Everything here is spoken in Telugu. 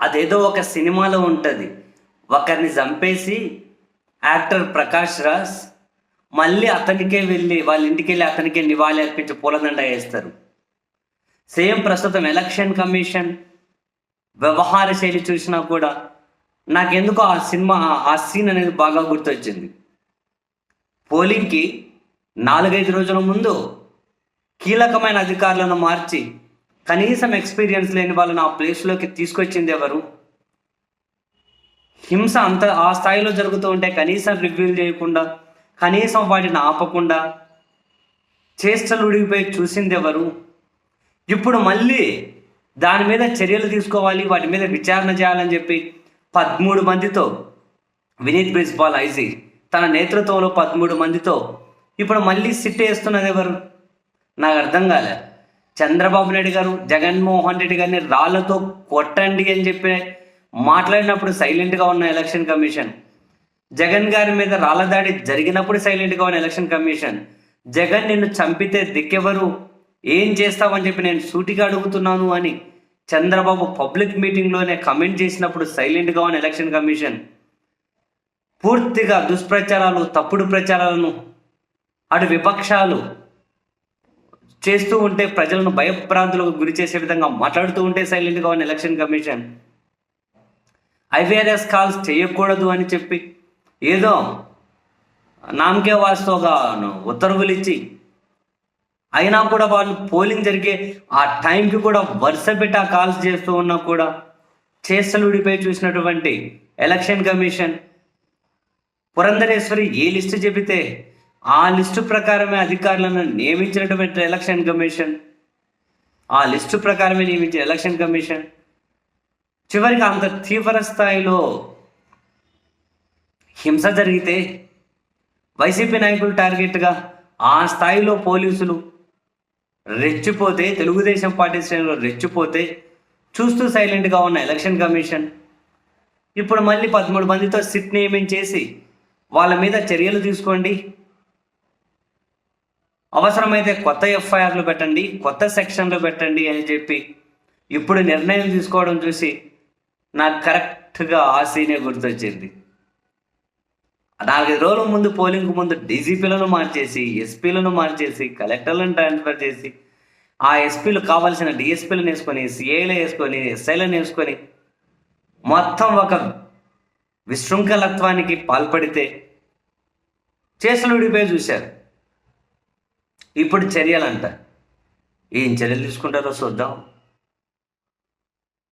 అదేదో ఒక సినిమాలో ఉంటుంది. ఒకరిని చంపేసి యాక్టర్ ప్రకాష్ రాజ్ మళ్ళీ అతనికే వెళ్ళి వాళ్ళ ఇంటికి వెళ్ళి అతనికే నివాళి అర్పించి పూలదండ వేస్తారు. సేమ్ ప్రస్తుతం ఎలక్షన్ కమిషన్ వ్యవహార శైలి చూసినా కూడా నాకెందుకు ఆ సినిమా ఆ సీన్ అనేది బాగా గుర్తొచ్చింది. పోలింగ్కి నాలుగైదు రోజుల ముందు కీలకమైన అధికారులను మార్చి కనీసం ఎక్స్పీరియన్స్ లేని వాళ్ళని ఆ ప్లేస్లోకి తీసుకొచ్చింది ఎవరు? హింస అంత ఆ స్థాయిలో జరుగుతూ ఉంటే కనీసం రివ్యూల్ చేయకుండా కనీసం వాటిని ఆపకుండా చేష్టలు ఉడిగిపోయి చూసింది ఎవరు? ఇప్పుడు మళ్ళీ దాని మీద చర్యలు తీసుకోవాలి వాటి మీద విచారణ చేయాలని చెప్పి పదమూడు మందితో వినీత్ ప్రిన్సిపాల్ ఐజీ తన నేతృత్వంలో పదమూడు మందితో ఇప్పుడు మళ్ళీ సిట్ వేస్తున్నది ఎవరు? నాకు అర్థం కాలేదు చంద్రబాబు నాయుడు గారు జగన్మోహన్ రెడ్డి గారిని రాళ్ళతో కొట్టండి అని చెప్పి మాట్లాడినప్పుడు సైలెంట్గా ఉన్న ఎలక్షన్ కమిషన్. జగన్ గారి మీద రాళ్ళ దాడి జరిగినప్పుడు సైలెంట్గా ఉన్న ఎలక్షన్ కమిషన్. జగన్ నిన్ను చంపితే దిక్కెవరు? ఏం చేస్తావని చెప్పి నేను సూటిగా అడుగుతున్నాను అని చంద్రబాబు పబ్లిక్ మీటింగ్లోనే కమెంట్ చేసినప్పుడు సైలెంట్గా ఉన్న ఎలక్షన్ కమిషన్. పూర్తిగా దుష్ప్రచారాలు తప్పుడు ప్రచారాలను అటు విపక్షాలు చేస్తూ ఉంటే ప్రజలను భయభ్రాంతులకు గురి చేసే విధంగా మాట్లాడుతూ ఉంటే సైలెంట్గా ఉన్న ఎలక్షన్ కమిషన్ ఐవీఆర్ఎస్ కాల్స్ చేయకూడదు అని చెప్పి ఏదో నామకే వాస్తవగా ఉత్తర్వులు ఇచ్చి అయినా కూడా వాళ్ళు పోలింగ్ జరిగే ఆ టైంకి కూడా వరుస పెట్టి ఆ కాల్స్ చేస్తూ ఉన్నా కూడా చేసలుడిపై చూసినటువంటి ఎలక్షన్ కమిషన్ పురంధరేశ్వరి ఏ లిస్టు చెబితే ఆ లిస్టు ప్రకారమే అధికారులను నియమించినటువంటి ఎలక్షన్ కమిషన్. ఆ లిస్టు ప్రకారమే నియమించిన ఎలక్షన్ కమిషన్. చివరికి అంత తీవ్ర స్థాయిలో హింస జరిగితే వైసీపీ నాయకులు టార్గెట్గా ఆ స్థాయిలో పోలీసులు రెచ్చిపోతే తెలుగుదేశం పార్టీ శ్రేణులు రెచ్చిపోతే చూస్తూ సైలెంట్గా ఉన్న ఎలక్షన్ కమిషన్. ఇప్పుడు మళ్ళీ పదమూడు మందితో సిట్ నియమించేసి వాళ్ళ మీద చర్యలు తీసుకోండి. అవసరమైతే కొత్త ఎఫ్ఐఆర్లు పెట్టండి కొత్త సెక్షన్లు పెట్టండి అని చెప్పి ఇప్పుడు నిర్ణయం తీసుకోవడం చూసి నాకు కరెక్ట్గా ఆ సీనే గుర్తొచ్చింది. నాలుగైదు రోజుల ముందు పోలింగ్ ముందు డీజీపీలను మార్చేసి ఎస్పీలను మార్చేసి కలెక్టర్లను ట్రాన్స్ఫర్ చేసి ఆ ఎస్పీలు కావాల్సిన డిఎస్పీలను వేసుకొని సిఐలు వేసుకొని ఎస్ఐలను వేసుకొని మొత్తం ఒక విశృంఖలత్వానికి పాల్పడితే చేసలు చూశారు. ఇప్పుడు చర్యలంట. ఏం చర్యలు తీసుకుంటారో చూద్దాం.